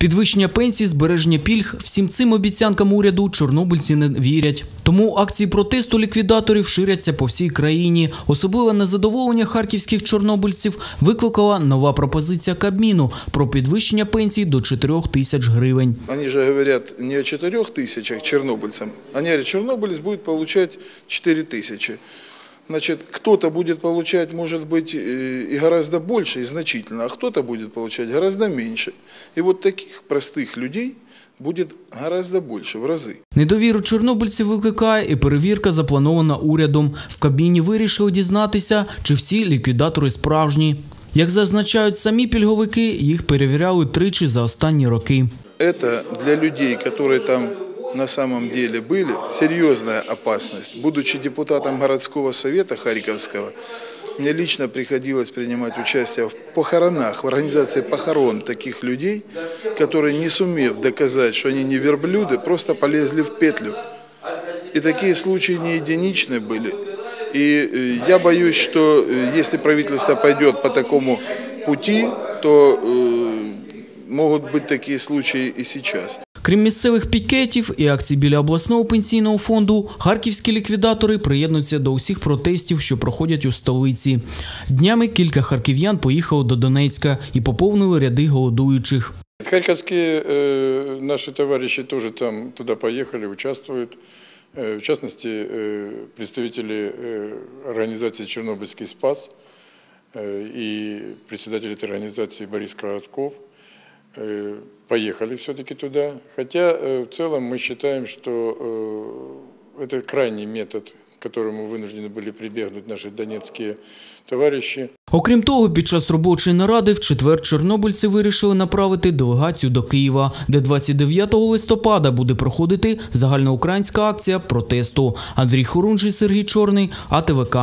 Підвищення пенсій, збереження пільг всім цим обіцянкам уряду чорнобильці не вірять. Тому акції протесту ліквідаторів ширяться по всій країні. Особливе незадоволення харківських чорнобильців викликала нова пропозиція Кабміну про підвищення пенсій до 4 тисяч гривень. Они же говорят не о 4 тысячах чернобыльцам, они говорят, чернобыльец будет получать 4 тысячи. Значит, кто-то будет получать, может быть, э, и гораздо больше, и значительно, а кто-то будет получать гораздо меньше. И вот таких простых людей будет гораздо больше, в разы. Недовіру чорнобильців викликає і перевірка, запланована урядом. В Кабміні вирішили дізнатися, чи всі ліквідатори справжні. Як зазначають самі пільговики, їх перевіряли тричі за останні роки. Это для людей, которые там на самом деле были, серьезная опасность. Будучи депутатом городского совета Харьковского, мне лично приходилось принимать участие в похоронах, в организации похорон таких людей, которые, не сумев доказать, что они не верблюды, просто полезли в петлю. И такие случаи не единичны были. И э, я боюсь, что э, если правительство пойдет по такому пути, то э, могут быть такие случаи и сейчас. Крім місцевих пікетів і акцій біля обласного пенсійного фонду, харківські ліквідатори приєднуються до усіх протестів, що проходять у столиці. Днями кілька харків'ян поїхали до Донецька і поповнили ряди голодуючих. Харьковские э, наши товарищи тоже там туда поехали, участвуют. Э, в частности, э, представители э, организации «Чернобыльский спас» э, и председатель этой организации Борис Коротков э, поехали все-таки туда. Хотя э, в целом мы считаем, что э, это крайний метод, к которому вынуждены были прибегнуть наши донецкие товарищи. Окрім того, під час робочої наради в четвер чорнобильці вирішили направити делегацію до Києва, де 29 листопада буде проходити загальноукраїнська акція протесту. Андрій Хорунжий, Сергій Чорний, АТВК.